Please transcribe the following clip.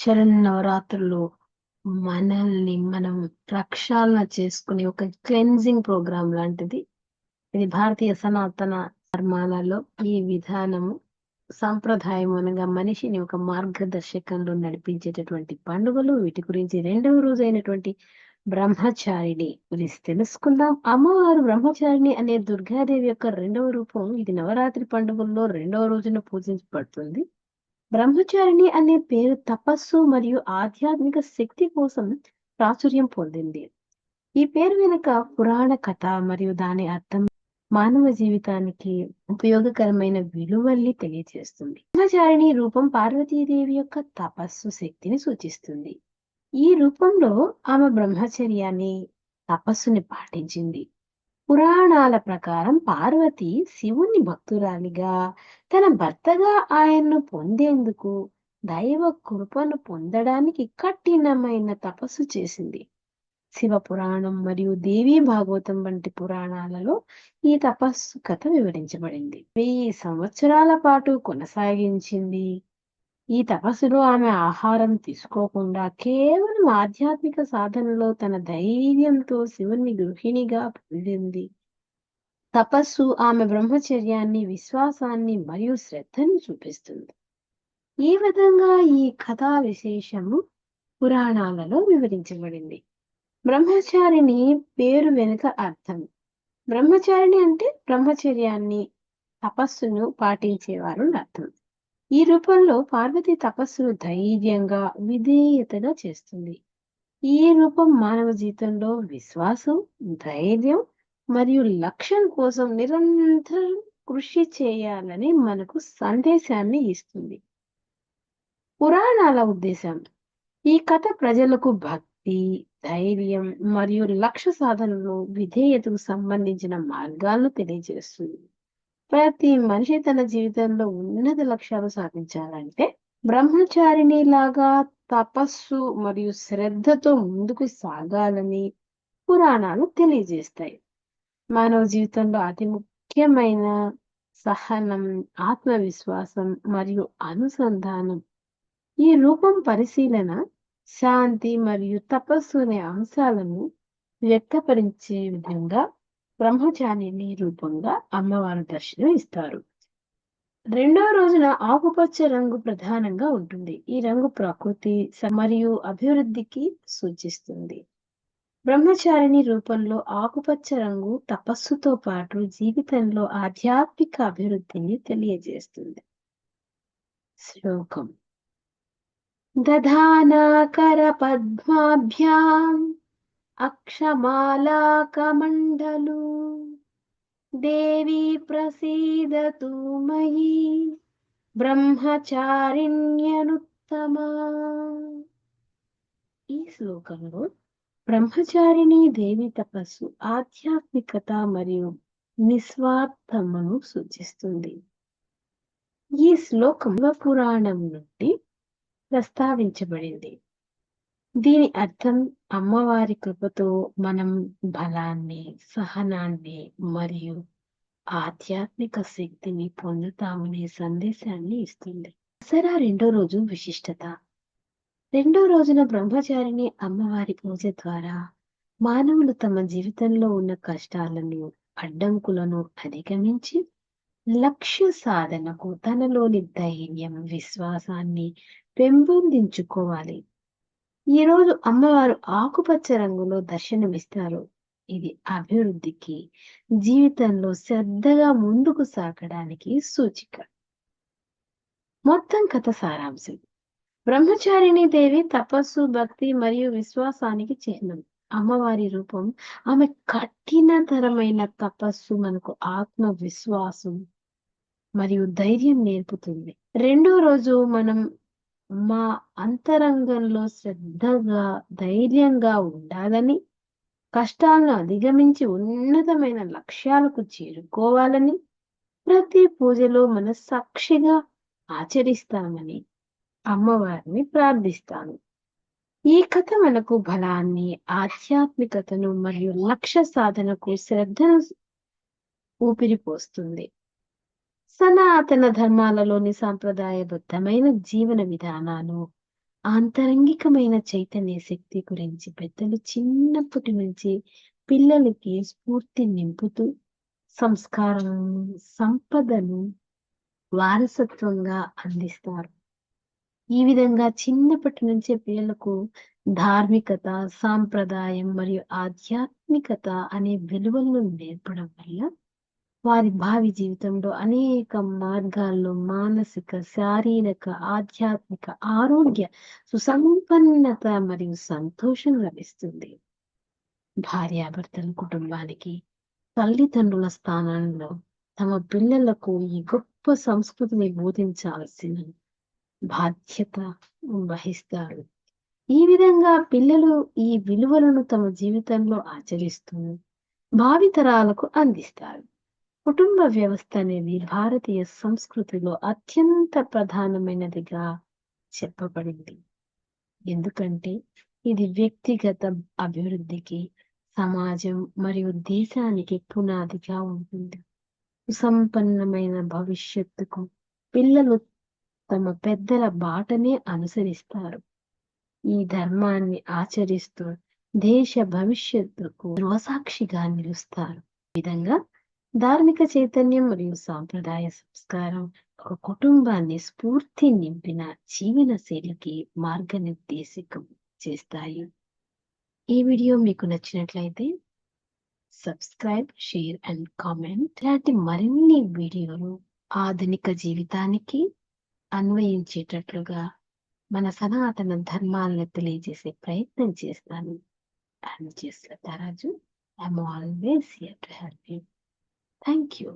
శరన్నవరాత్రులు మనల్ని మనం ప్రక్షాళన చేసుకునే ఒక క్లెన్జింగ్ ప్రోగ్రామ్ లాంటిది. ఇది భారతీయ సనాతన ధర్మాలలో ఈ విధానము సాంప్రదాయం అనగా మనిషిని ఒక మార్గదర్శకంలో నడిపించేటటువంటి పండుగలు. వీటి గురించి రెండవ రోజు అయినటువంటి బ్రహ్మచారిణి గురించి తెలుసుకుందాం. అమ్మవారు బ్రహ్మచారిణి అనే దుర్గాదేవి యొక్క రెండవ రూపం ఇది నవరాత్రి పండుగల్లో రెండవ రోజున పూజించబడుతుంది. బ్రహ్మచారిణి అనే పేరు తపస్సు మరియు ఆధ్యాత్మిక శక్తి కోసం ప్రాచుర్యం పొందింది. ఈ పేరు వెనుక పురాణ కథ మరియు దాని అర్థం మానవ జీవితానికి ఉపయోగకరమైన విలువల్ని తెలియజేస్తుంది. బ్రహ్మచారిణి రూపం పార్వతీదేవి యొక్క తపస్సు శక్తిని సూచిస్తుంది. ఈ రూపంలో ఆమె బ్రహ్మచర్యాన్ని తపస్సుని పాటించింది. పురాణాల ప్రకారం పార్వతి శివుని భక్తురాలిగా తన భర్తగా ఆయన్ను పొందేందుకు దైవ కృపను పొందడానికి కఠినమైన తపస్సు చేసింది. శివ పురాణం మరియు దేవీ భాగవతం వంటి పురాణాలలో ఈ తపస్సు కథ వివరించబడింది. వెయ్యి సంవత్సరాల పాటు కొనసాగించింది. ఈ తపస్సులో ఆమె ఆహారం తీసుకోకుండా కేవలం ఆధ్యాత్మిక సాధనలో తన ధైర్యంతో శివుని గృహిణిగా పొందింది. తపస్సు ఆమె బ్రహ్మచర్యాన్ని విశ్వాసాన్ని మరియు శ్రద్ధను చూపిస్తుంది. ఈ విధంగా ఈ కథా విశేషము పురాణాలలో వివరించబడింది. బ్రహ్మచారిని పేరు వెనుక అర్థం. బ్రహ్మచారిణి అంటే బ్రహ్మచర్యాన్ని తపస్సును పాటించేవారు అర్థం. ఈ రూపంలో పార్వతి తపస్సును ధైర్యంగా విధేయతగా చేస్తుంది. ఈ రూపం మానవ జీవితంలో విశ్వాసం ధైర్యం మరియు లక్ష్యం కోసం నిరంతరం కృషి చేయాలని మనకు సందేశాన్ని ఇస్తుంది. పురాణాల ఉద్దేశం ఈ కథ ప్రజలకు భక్తి ధైర్యం మరియు లక్ష్య సాధనలు విధేయతకు సంబంధించిన మార్గాలను తెలియజేస్తుంది. ప్రతి మనిషి తన జీవితంలో ఉన్నత లక్ష్యాలు సాధించాలంటే బ్రహ్మచారిణి లాగా తపస్సు మరియు శ్రద్ధతో ముందుకు సాగాలని పురాణాలు తెలియజేస్తాయి. మానవ జీవితంలో అతి ముఖ్యమైన సహనం ఆత్మవిశ్వాసం మరియు అనుసంధానం. ఈ రూపం పరిశీలన శాంతి మరియు తపస్సు అనే అంశాలను వ్యక్తపరిచే విధంగా బ్రహ్మచారిని రూపంగా అమ్మవారు దర్శనం ఇస్తారు రెండో రోజున ఆకుపచ్చ రంగు ప్రధానంగా ఉంటుంది. ఈ రంగు ప్రకృతి మరియు అభివృద్ధికి సూచిస్తుంది. బ్రహ్మచారిణి రూపంలో ఆకుపచ్చ రంగు తపస్సుతో పాటు జీవితంలో ఆధ్యాత్మిక అభివృద్ధిని తెలియజేస్తుంది. శ్లోకం. దధానాకర పద్మాభ్యాం అక్షమాలాకమండలు. దేవి ప్రసీదతు మయి బ్రహ్మచారిణ్యనుత్తమా. ఈ శ్లోకంలో బ్రహ్మచారిణి దేవి తపస్సు ఆధ్యాత్మికత మరియు నిస్వార్థమును సూచిస్తుంది. ఈ శ్లోకం పురాణం నుండి ప్రస్తావించబడింది. దీని అర్థం అమ్మవారి కృపతో మనం బలాన్ని సహనాన్ని మరియు ఆధ్యాత్మిక శక్తిని పొందుతామనే సందేశాన్ని ఇస్తుంది. దసరా రెండో రోజు విశిష్టత. రెండో రోజున బ్రహ్మచారిని అమ్మవారి పూజ ద్వారా మానవులు తమ జీవితంలో ఉన్న కష్టాలను అడ్డంకులను అధిగమించి లక్ష్య సాధనకు తనలోని ధైర్యం విశ్వాసాన్ని పెంపొందించుకోవాలి. ఈ రోజు అమ్మవారు ఆకుపచ్చ రంగులో దర్శనమిస్తారు. ఇది అభివృద్ధికి జీవితంలో శ్రద్ధగా ముందుకు సాగడానికి సూచిక. మొత్తం కథ సారాంశం. బ్రహ్మచారిణి దేవి తపస్సు భక్తి మరియు విశ్వాసానికి చిహ్నం. అమ్మవారి రూపం ఆమె కఠినతరమైన తపస్సు మనకు ఆత్మవిశ్వాసం మరియు ధైర్యం నేర్పుతుంది. రెండో రోజు మనం మా అంతరంగంలో శ్రద్ధగా ధైర్యంగా ఉండాలని కష్టాలను అధిగమించి ఉన్నతమైన లక్ష్యాలకు చేరుకోవాలని ప్రతి పూజలో మన సాక్షిగా ఆచరిస్తామని అమ్మవారిని ప్రార్థిస్తాను. ఈ కథ మనకు బలాన్ని ఆధ్యాత్మికతను మరియు లక్ష్య సాధనకు శ్రద్ధను ఊపిరిపోస్తుంది సనాతన ధర్మాలలోని సాంప్రదాయబద్ధమైన జీవన విధానాలు ఆంతరంగికమైన చైతన్య శక్తి గురించి పెద్దలు చిన్నప్పటి నుంచి పిల్లలకి స్ఫూర్తి నింపుతూ సంస్కారం సంపదను వారసత్వంగా అందిస్తారు. ఈ విధంగా చిన్నప్పటి నుంచే పిల్లలకు ధార్మికత సాంప్రదాయం మరియు ఆధ్యాత్మికత అనే విలువలను నేర్పడం వల్ల వారి భావి జీవితంలో అనేక మార్గాల్లో మానసిక శారీరక ఆధ్యాత్మిక ఆరోగ్య సుసంపన్నత మరియు సంతోషం లభిస్తుంది. భార్యాభర్తల కుటుంబానికి తల్లిదండ్రుల స్థానంలో తమ పిల్లలకు ఈ గొప్ప సంస్కృతిని బోధించాల్సిన బాధ్యత వహిస్తారు. ఈ విధంగా పిల్లలు ఈ విలువలను తమ జీవితంలో ఆచరిస్తూ భావితరాలకు అందిస్తారు. కుటుంబ వ్యవస్థ అనేది భారతీయ సంస్కృతిలో అత్యంత ప్రధానమైనదిగా చెప్పబడింది. ఎందుకంటే ఇది వ్యక్తిగత అభివృద్ధికి సమాజం మరియు దేశానికి పునాదిగా ఉంటుంది. సుసంపన్నమైన భవిష్యత్తుకు పిల్లలు తమ పెద్దల బాటనే అనుసరిస్తారు. ఈ ధర్మాన్ని ఆచరిస్తూ దేశ భవిష్యత్తుకు రోసాక్షిగా నిలుస్తారు. విధంగా ధార్మిక చైతన్యం మరియు సాంప్రదాయ సంస్కారం ఒక కుటుంబాన్ని స్ఫూర్తి నింపిన జీవన శైలికి మార్గనిర్దేశకం చేస్తాయి. ఈ వీడియో మీకు నచ్చినట్లయితే సబ్స్క్రైబ్ షేర్ అండ్ కామెంట్ ఇలాంటి మరిన్ని వీడియోలు ఆధునిక జీవితానికి అన్వయించేటట్లుగా మన సనాతన ధర్మాలను తెలియజేసే ప్రయత్నం చేస్తాను. అండ్ చేస్తా Raju I'm always here to help you thank you